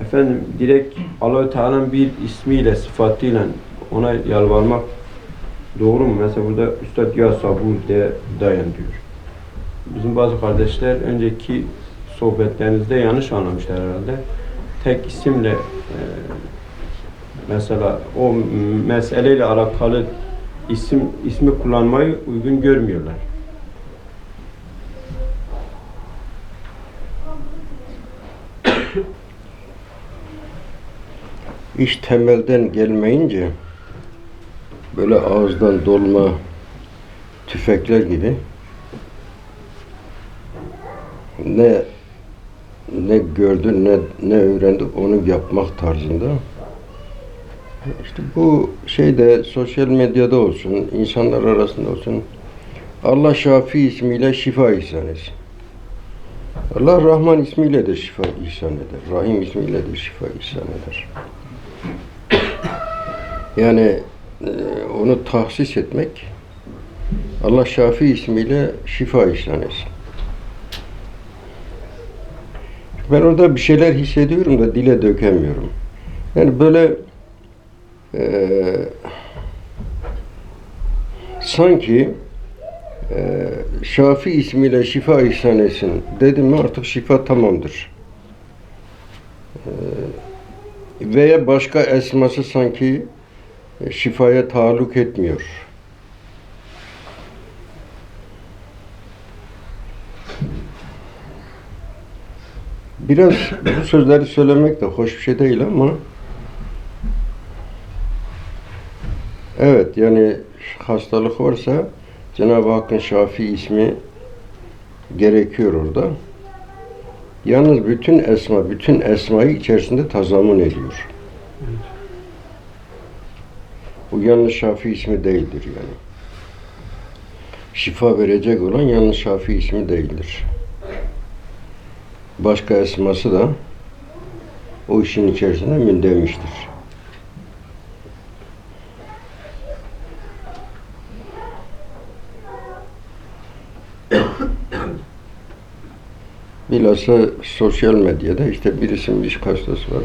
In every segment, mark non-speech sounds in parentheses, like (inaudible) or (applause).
efendim direkt Allah-u Teala'nın bir ismiyle, sıfatıyla ona yalvarmak doğru mu? Mesela burada Üstad ya sabur de dayan diyor. Bizim bazı kardeşler önceki sohbetlerinizde yanlış anlamışlar herhalde. Tek isimle e, mesela o meseleyle alakalı isim ismi kullanmayı uygun görmüyorlar. İş temelden gelmeyince böyle ağızdan dolma tüfekler gibi ne ne gördü ne ne öğrendi onu yapmak tarzında. İşte bu şeyde sosyal medyada olsun, insanlar arasında olsun Allah Şafi ismiyle şifa ihsan etsin. Allah Rahman ismiyle de şifa ihsan eder. Rahim ismiyle de şifa ihsan eder. Yani e, onu tahsis etmek Allah Şafi ismiyle şifa ihsan etsin. Ben orada bir şeyler hissediyorum da dile dökemiyorum. Yani böyle e, sanki e, Şafi ismiyle şifa ihsan etsin dedim mi artık şifa tamamdır. E, veya başka esması sanki şifaya taalluk etmiyor. Biraz bu sözleri söylemek de hoş bir şey değil ama evet yani hastalık varsa Cenab-ı Hakk'ın Şafi ismi gerekiyor orada. Yalnız bütün esma, bütün esmayı içerisinde tazamun ediyor. Bu yalnız Şafi ismi değildir yani. Şifa verecek olan yalnız Şafi ismi değildir. Başka esması da o işin içerisinde mündemiştir. (coughs) Bilhassa sosyal medyada işte birisinin bir hastası var.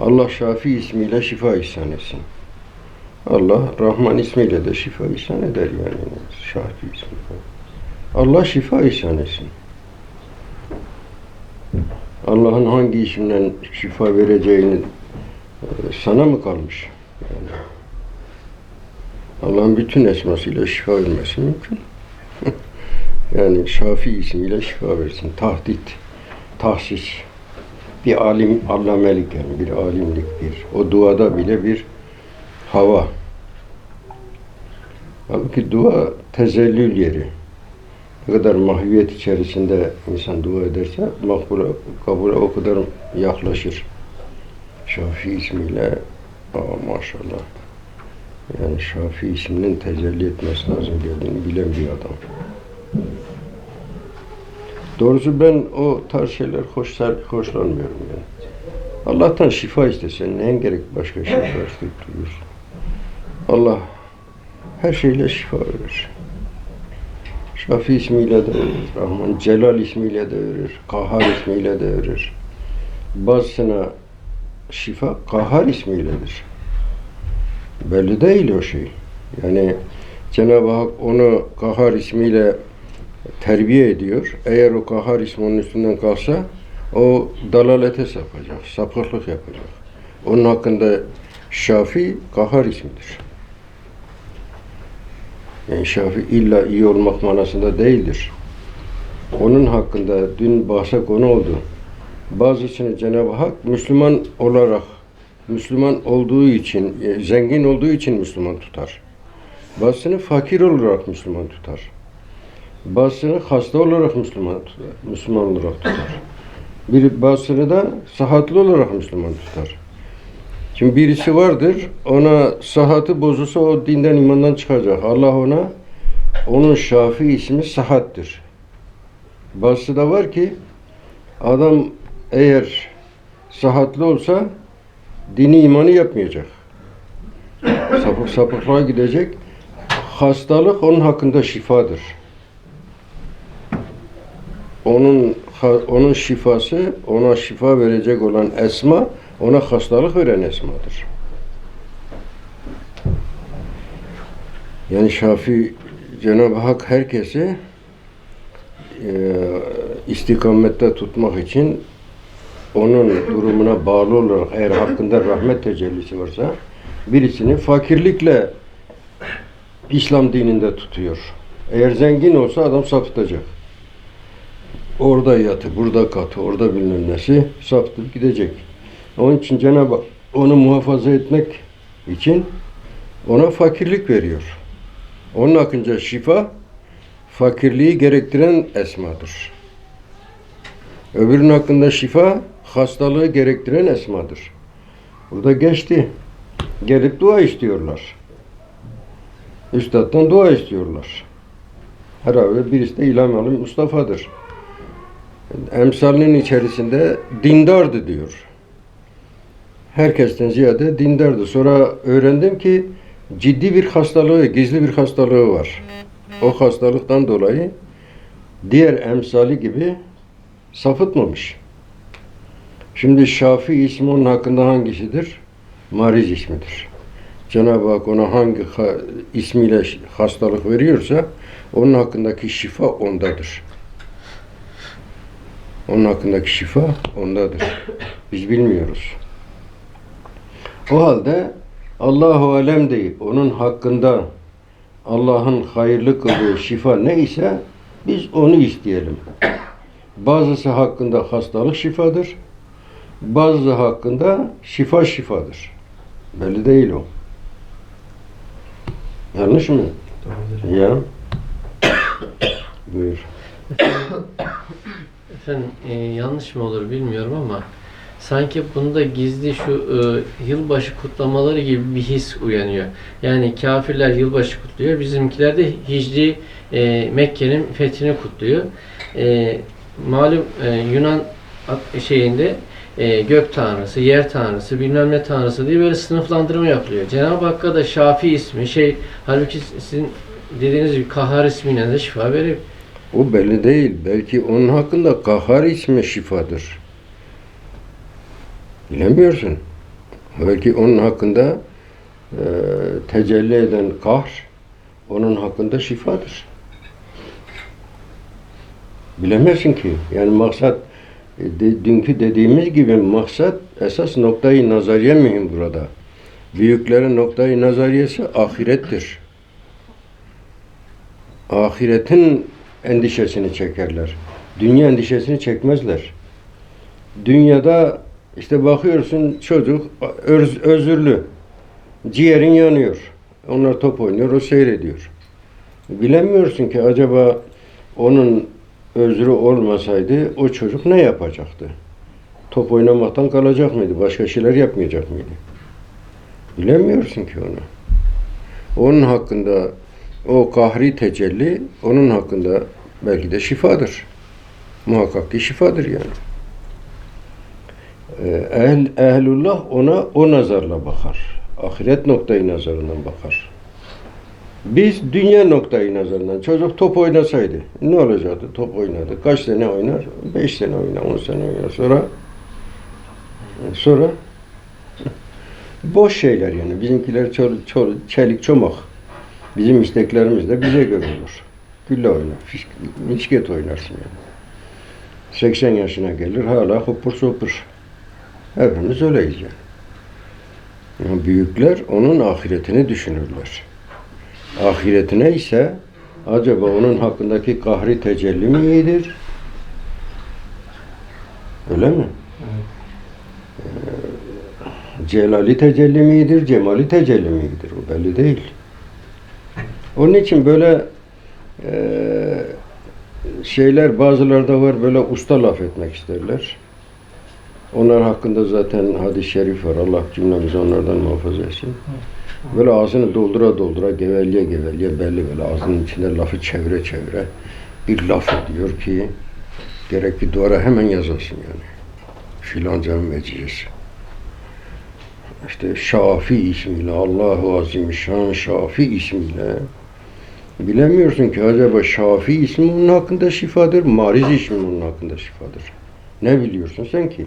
Allah Şafi ismiyle şifa ihsan etsin. Allah Rahman ismiyle de şifa ihsan eder yani. Şafi ismiyle. Allah şifa ihsan etsin. Allah'ın hangi isimden şifa vereceğini e, sana mı kalmış? Yani Allah'ın bütün esmasıyla şifa vermesi mümkün. (laughs) yani Şafi ismiyle şifa versin. Tahdit, tahsis. Bir alim, allamelik yani bir alimlik bir. O duada bile bir hava. Halbuki dua tezellül yeri. Ne kadar mahviyet içerisinde insan dua ederse makbule, kabule o kadar yaklaşır. Şafi ismiyle aa, maşallah. Yani Şafi isminin tecelli etmesi lazım geldiğini bilen bir adam. Doğrusu ben o tarz şeyler hoş, hoşlanmıyorum yani. Allah'tan şifa istesen neyin gerek başka şifa isteyip. Allah her şeyle şifa verir. Şafi ismiyle de verir, Rahman Celal ismiyle de verir, Kahhar ismiyle de verir. Bazısına şifa Kahhar ismiyledir. Belli değil o şey. Yani Cenab-ı Hak onu Kahhar ismiyle terbiye ediyor. Eğer o Kahhar ismi onun üstünden kalsa o dalalete sapacak, sapıklık yapacak. Onun hakkında Şafi Kahhar ismidir. Yani Şafi illa iyi olmak manasında değildir. Onun hakkında dün bahse konu oldu. Bazısını Cenab-ı Hak Müslüman olarak, Müslüman olduğu için, e, zengin olduğu için Müslüman tutar. Bazısını fakir olarak Müslüman tutar. Bazısını hasta olarak Müslüman Müslüman olarak tutar. Bir bazısını da sıhhatli olarak Müslüman tutar. Şimdi birisi vardır, ona sıhhati bozulsa o dinden imandan çıkacak. Allah ona, onun Şafi ismi sıhhattir. Bazısı da var ki, adam eğer sıhhatli olsa dini imanı yapmayacak. Sapık sapıklığa gidecek. Hastalık onun hakkında şifadır. Onun onun şifası, ona şifa verecek olan esma, ona hastalık veren esmadır. Yani Şafi Cenab-ı Hak herkesi e, istikamette tutmak için onun durumuna bağlı olarak eğer hakkında rahmet tecellisi varsa birisini fakirlikle İslam dininde tutuyor. Eğer zengin olsa adam sapıtacak. Orada yatı, burada katı, orada bilmem nesi sapıtıp gidecek. Onun için Cenab-ı onu muhafaza etmek için ona fakirlik veriyor. Onun hakkında şifa fakirliği gerektiren esmadır. Öbürünün hakkında şifa hastalığı gerektiren esmadır. Burada geçti. Gelip dua istiyorlar. Üstad'dan dua istiyorlar. Herhalde birisi de İlham Ali Mustafa'dır. Emsalinin içerisinde dindardı diyor. Herkesten ziyade dindardı. Sonra öğrendim ki ciddi bir hastalığı, gizli bir hastalığı var. O hastalıktan dolayı diğer emsali gibi sapıtmamış. Şimdi Şafi ismi onun hakkında hangisidir? Mariz ismidir. Cenab-ı Hak ona hangi ha- ismiyle hastalık veriyorsa onun hakkındaki şifa ondadır. Onun hakkındaki şifa ondadır. Biz bilmiyoruz. O halde Allahu alem deyip onun hakkında Allah'ın hayırlı kıldığı şifa ne ise biz onu isteyelim. Bazısı hakkında hastalık şifadır. Bazı hakkında şifa şifadır. Belli değil o. Yanlış mı? Ya. Buyur. Efendim e, yanlış mı olur bilmiyorum ama sanki bunda gizli şu e, yılbaşı kutlamaları gibi bir his uyanıyor. Yani kafirler yılbaşı kutluyor, bizimkiler de Hicri e, Mekke'nin fethini kutluyor. E, malum e, Yunan şeyinde e, gök tanrısı, yer tanrısı, bilmem ne tanrısı diye böyle sınıflandırma yapılıyor. Cenab-ı Hakk'a da Şafi ismi şey halbuki sizin dediğiniz gibi Kahhar ismiyle de şifa verir. O belli değil. Belki onun hakkında kahar ismi şifadır. Bilemiyorsun. Belki onun hakkında e, tecelli eden kahr onun hakkında şifadır. Bilemezsin ki. Yani maksat e, de, dünkü dediğimiz gibi maksat esas noktayı nazariye mühim burada. Büyüklerin noktayı nazariyesi ahirettir. Ahiretin endişesini çekerler. Dünya endişesini çekmezler. Dünyada işte bakıyorsun çocuk öz, özürlü. Ciğerin yanıyor. Onlar top oynuyor, o seyrediyor. Bilemiyorsun ki acaba onun özrü olmasaydı o çocuk ne yapacaktı? Top oynamaktan kalacak mıydı? Başka şeyler yapmayacak mıydı? Bilemiyorsun ki onu. Onun hakkında o kahri tecelli onun hakkında belki de şifadır. Muhakkak ki şifadır yani. Ee, Ehl, ehlullah ona o nazarla bakar. Ahiret noktayı nazarından bakar. Biz dünya noktayı nazarından. Çocuk top oynasaydı ne olacaktı? Top oynadı. Kaç sene oynar? Beş sene oynar, on sene oynar. Sonra sonra (laughs) boş şeyler yani. Bizimkiler çol, çol, çelik çomak. Bizim isteklerimiz de bize göre olur. Gülle oynar, fiş, misket oynarsın yani. 80 yaşına gelir hala hopur sopur. Hepimiz öyleyiz yani. Ama büyükler onun ahiretini düşünürler. Ahiretine ise acaba onun hakkındaki kahri tecelli mi iyidir? Öyle mi? Ee, Celali tecelli midir, cemali tecelli midir? O belli değil. Onun için böyle eee, şeyler bazılarda var böyle usta laf etmek isterler. Onlar hakkında zaten hadis-i şerif var. Allah cümlemizi onlardan muhafaza etsin. Böyle ağzını doldura doldura gevelye gevelye belli böyle ağzının içinde lafı çevire çevire bir laf ediyor ki gerek bir duvara hemen yazasın yani. Filancanın meclisi. İşte Şafi ismiyle Allahu Azimüşşan Şafi ismiyle Bilemiyorsun ki acaba Şafi ismi onun hakkında şifadır, Mariz ismi onun hakkında şifadır. Ne biliyorsun sen ki?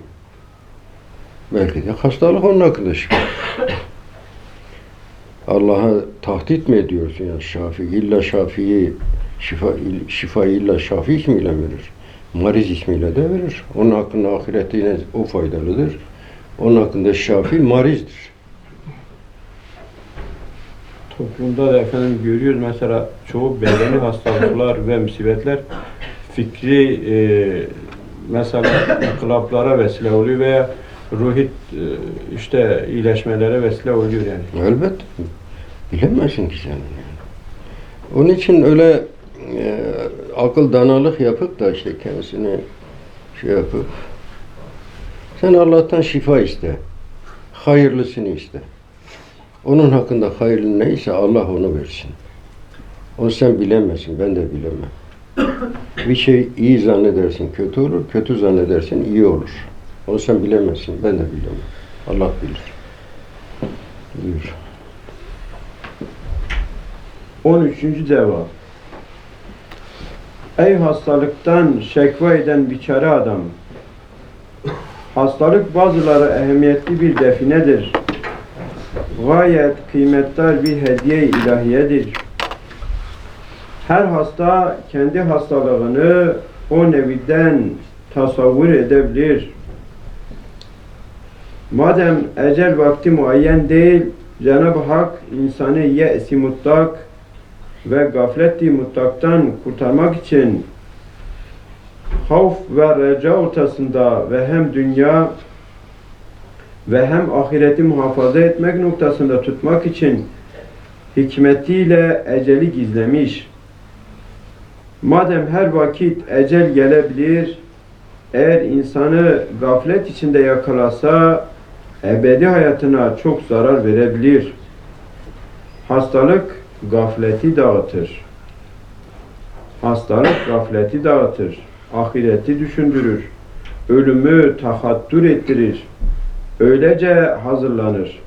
Belki de hastalık onun hakkında şifa. Allah'a tahdit mi ediyorsun ya Şafi? İlla Şafi'yi şifa, şifa illa Şafi ismiyle verir. Mariz ismiyle de verir. Onun hakkında ahirette yine o faydalıdır. Onun hakkında Şafi marizdir. Toplumda da efendim görüyoruz mesela çoğu bedeni hastalıklar ve musibetler fikri e, mesela inkılaplara vesile oluyor veya ruhi e, işte iyileşmelere vesile oluyor yani. Elbette. Bilemezsin ki sen. yani. Onun için öyle e, akıl danalık yapıp da işte kendisini şey yapıp sen Allah'tan şifa iste. Hayırlısını iste. Onun hakkında hayırlı neyse Allah onu versin. Onu sen bilemezsin, ben de bilemem. Bir şey iyi zannedersin kötü olur, kötü zannedersin iyi olur. Onu sen bilemezsin, ben de bilemem. Allah bilir. Buyur. 13. deva Ey hastalıktan şekva eden biçare adam! Hastalık bazıları ehemmiyetli bir definedir. Gayet kıymetli bir hediye ilahiyedir. Her hasta kendi hastalığını o neviden tasavvur edebilir. Madem ecel vakti muayyen değil, Cenab-ı Hak insanı ye'si mutlak ve gafleti mutlaktan kurtarmak için havf ve reca ortasında ve hem dünya ve hem ahireti muhafaza etmek noktasında tutmak için hikmetiyle eceli gizlemiş. Madem her vakit ecel gelebilir, eğer insanı gaflet içinde yakalasa ebedi hayatına çok zarar verebilir. Hastalık gafleti dağıtır. Hastalık gafleti dağıtır. Ahireti düşündürür. Ölümü tahattür ettirir. Öylece hazırlanır.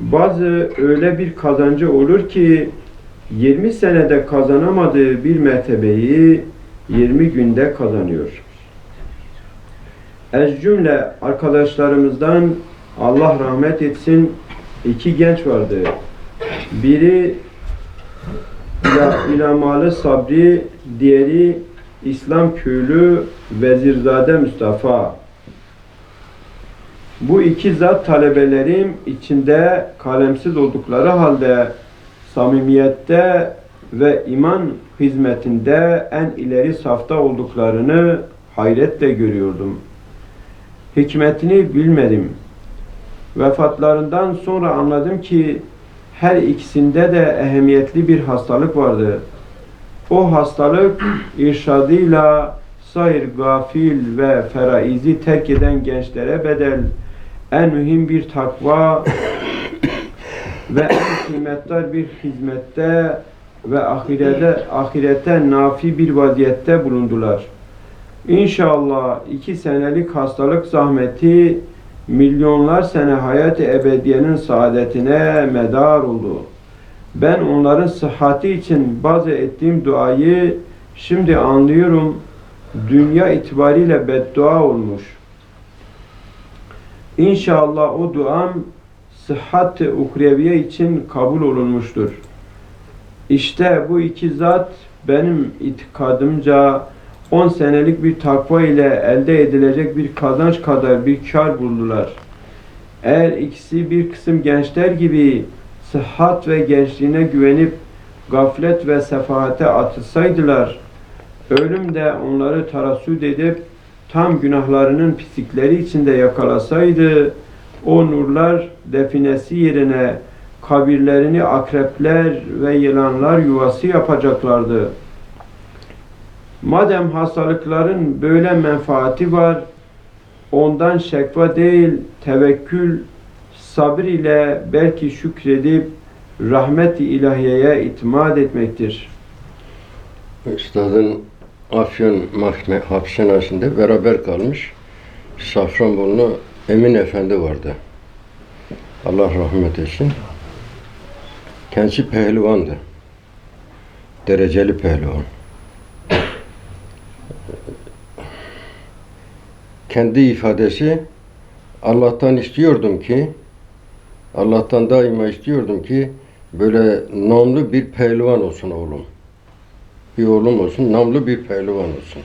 Bazı öyle bir kazancı olur ki 20 senede kazanamadığı bir mertebeyi 20 günde kazanıyor. Ez cümle arkadaşlarımızdan Allah rahmet etsin iki genç vardı. Biri İla, İlamalı Sabri, diğeri İslam köylü Vezirzade Mustafa. Bu iki zat talebelerim içinde kalemsiz oldukları halde samimiyette ve iman hizmetinde en ileri safta olduklarını hayretle görüyordum. Hikmetini bilmedim. Vefatlarından sonra anladım ki her ikisinde de ehemmiyetli bir hastalık vardı. O hastalık irşadıyla sair gafil ve feraizi terk eden gençlere bedel en mühim bir takva ve en kıymetli bir hizmette ve ahirete, ahirete nafi bir vaziyette bulundular. İnşallah iki senelik hastalık zahmeti milyonlar sene hayat-ı ebediyenin saadetine medar oldu. Ben onların sıhhati için bazı ettiğim duayı şimdi anlıyorum. Dünya itibariyle beddua olmuş. İnşallah o duam sıhhat-ı ukreviye için kabul olunmuştur. İşte bu iki zat benim itikadımca 10 senelik bir takva ile elde edilecek bir kazanç kadar bir kar buldular. Eğer ikisi bir kısım gençler gibi sıhhat ve gençliğine güvenip gaflet ve sefahate atılsaydılar, ölüm de onları tarassut edip tam günahlarının pislikleri içinde yakalasaydı, o nurlar definesi yerine kabirlerini akrepler ve yılanlar yuvası yapacaklardı. Madem hastalıkların böyle menfaati var, ondan şekva değil, tevekkül, sabır ile belki şükredip rahmet-i ilahiyeye itimat etmektir. Üstadın Afyon mahkeme hapishanesinde beraber kalmış. Safranbolu Emin Efendi vardı. Allah rahmet etsin. Kendisi pehlivandı. Dereceli pehlivan. Kendi ifadesi Allah'tan istiyordum ki Allah'tan daima istiyordum ki böyle namlı bir pehlivan olsun oğlum. Bir oğlum olsun, namlı bir pehlivan olsun.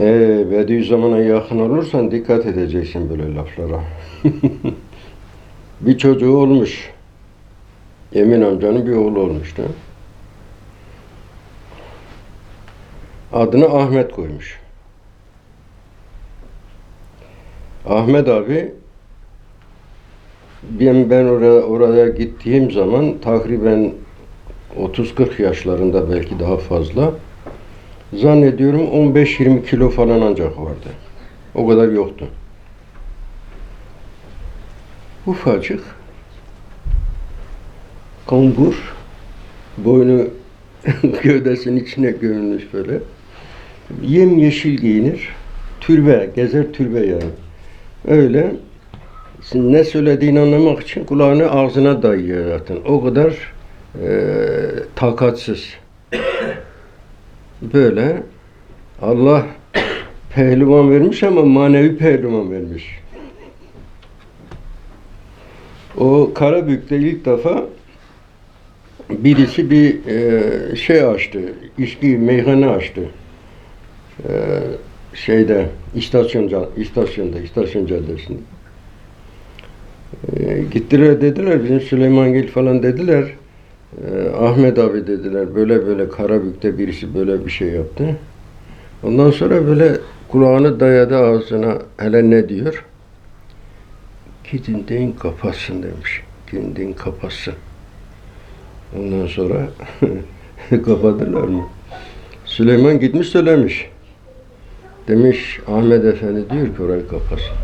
Ee, Bediüzzaman'a yakın olursan dikkat edeceksin böyle laflara. (laughs) bir çocuğu olmuş. Emin amcanın bir oğlu olmuştu. Adını Ahmet koymuş. Ahmet abi ben, ben oraya, oraya gittiğim zaman takriben 30-40 yaşlarında belki daha fazla zannediyorum 15-20 kilo falan ancak vardı. O kadar yoktu. Ufacık kambur boynu (laughs) gövdesinin içine gömülmüş böyle. Yem yeşil giyinir. Türbe, gezer türbe yani. Öyle Şimdi ne söylediğini anlamak için kulağını ağzına dayıyor zaten. O kadar eee takatsız. (coughs) Böyle Allah pehlivan vermiş ama manevi pehlivan vermiş. O Karabük'te ilk defa birisi bir eee, şey açtı, içki meyhane açtı. Eee, şeyde istasyon istasyonda istasyon caddesinde. E, gittiler dediler bizim Süleymangil falan dediler. E, Ahmet abi dediler böyle böyle Karabük'te birisi böyle bir şey yaptı. Ondan sonra böyle kulağını dayadı ağzına hele ne diyor? Gidin deyin kapatsın demiş. Gidin deyin kapatsın. Ondan sonra (laughs) kapatırlar mı? Süleyman gitmiş söylemiş. Demiş Ahmet Efendi diyor ki orayı kapatsın.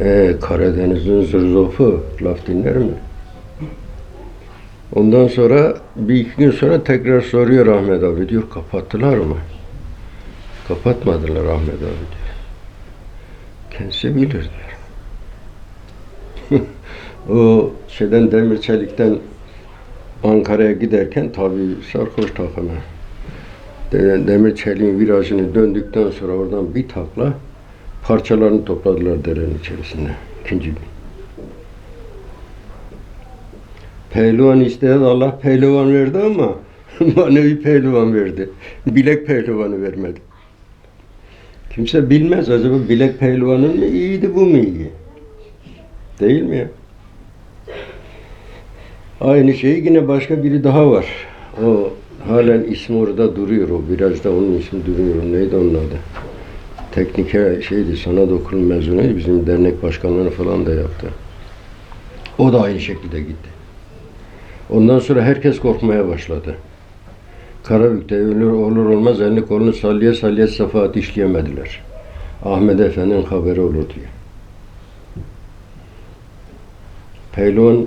Ee, Karadeniz'in zırzofu laf dinler mi? Ondan sonra bir iki gün sonra tekrar soruyor Ahmet abi diyor kapattılar mı? Kapatmadılar Ahmet abi diyor. Kendisi bilir diyor. (laughs) o şeyden demir çelikten Ankara'ya giderken tabii sarhoş takımı. De- Demir çeliğin virajını döndükten sonra oradan bir takla parçalarını topladılar derenin içerisinde. ikinci gün. Pehlivan isteyen Allah pehlivan verdi ama (laughs) manevi pehlivan verdi. Bilek pehlivanı vermedi. Kimse bilmez acaba bilek pehlivanın mı iyiydi bu mu iyi? Değil mi ya? Aynı şey yine başka biri daha var. O halen ismi orada duruyor. O biraz da onun ismi duruyor. Neydi onun adı? teknike şeydi sana dokun mezunuydu. Bizim dernek başkanlığını falan da yaptı. O da aynı şekilde gitti. Ondan sonra herkes korkmaya başladı. Karabük'te ölür olur olmaz elini kolunu sallaya sallaya safahat işleyemediler. Ahmet Efendi'nin haberi olur diye. Pehlivan,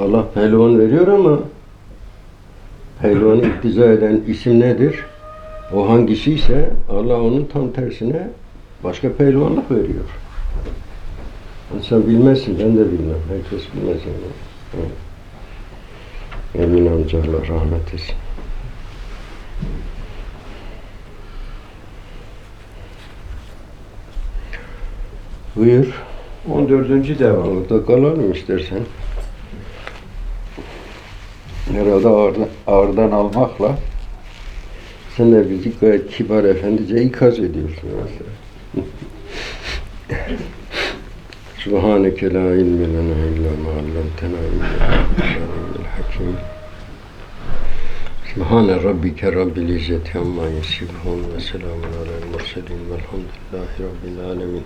Allah pehlivan veriyor ama pehlivanı iktiza eden isim nedir? O hangisi ise Allah onun tam tersine başka pehlivanlık veriyor. Yani sen bilmezsin, ben de bilmem. Herkes bilmez yani. Emin amcalar rahmet etsin. Buyur. 14. devam. Orada kalalım istersen. Herhalde ağırdan, almakla sen de bizi gayet kibar efendice ikaz ediyorsun mesela. (laughs) Subhaneke la ilme lena illa ma allamtena innel hakim. Subhane rabbike rabbil izzeti amma yasifun ve selamun alel murselin velhamdülillahi rabbil alemin.